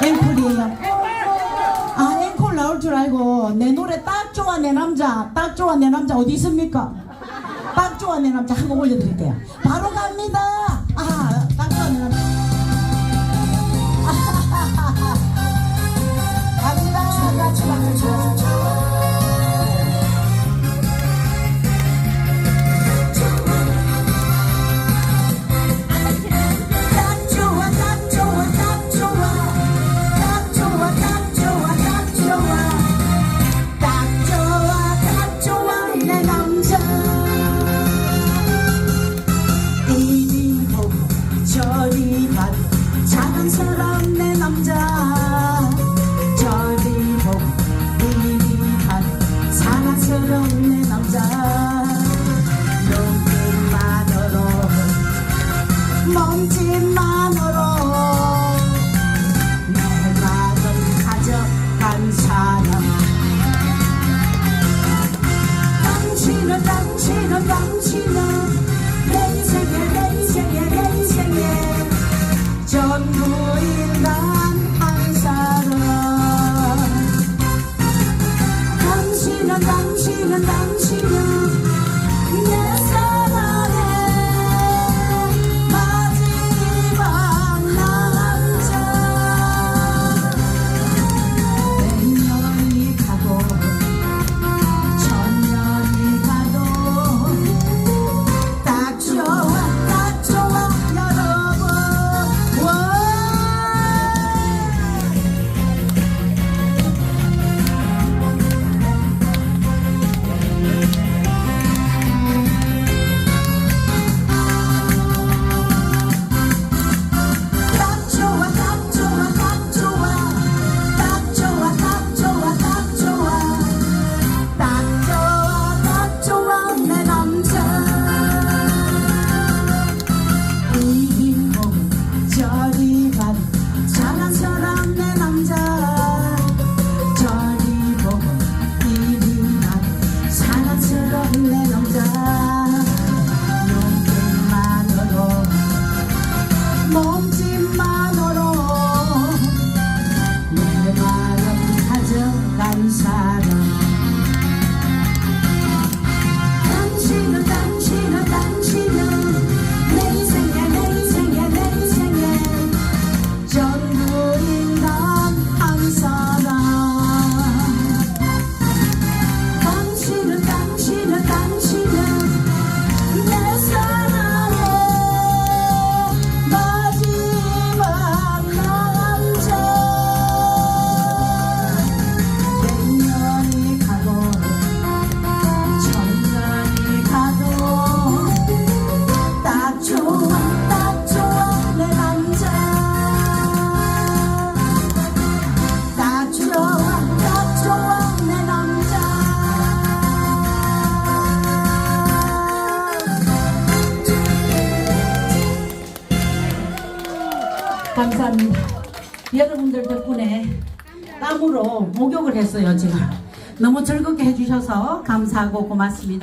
앵콜이 아 앵콜 나올 줄 알고 내 노래 딱 좋아 내 남자. 딱 좋아 내 남자. 어디 있습니까? 딱 좋아 내 남자. 한곡 올려드릴게요. 바로 갑니다. 아 감사합니다. 여러분들 덕분에 땀으로 목욕을 했어요, 지금. 너무 즐겁게 해주셔서 감사하고 고맙습니다.